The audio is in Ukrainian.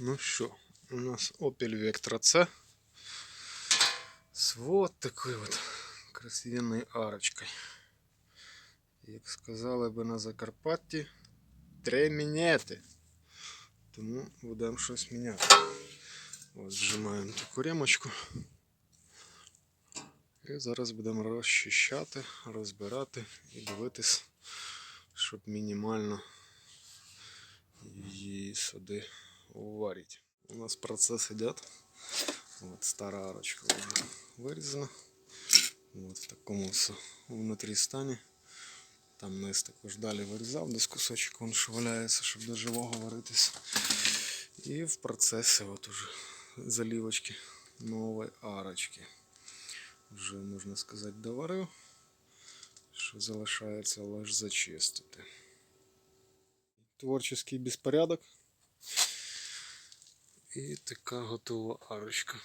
Ну що, у нас Opel Vectra C с вот такой вот красивенной арочкой. Як сказали би на Закарпатті, треба міняти. Тому будемо щось міняти. Ось зжимаємо таку ремочку. І зараз будемо розчищати, розбирати і дивитись, щоб мінімально її сюди уварить. У нас процесс идет. Вот старая арочка уже вырезана. Вот в такому внутрі стані. Там низ також далі вирізав, десь кусочок він шваляється, щоб до живого варитися. І в процесі от уже залівочки нової арочки. Вже, можна сказати, доварив. Що залишається лише зачистити. Творчий безпорядок. І така готова арочка.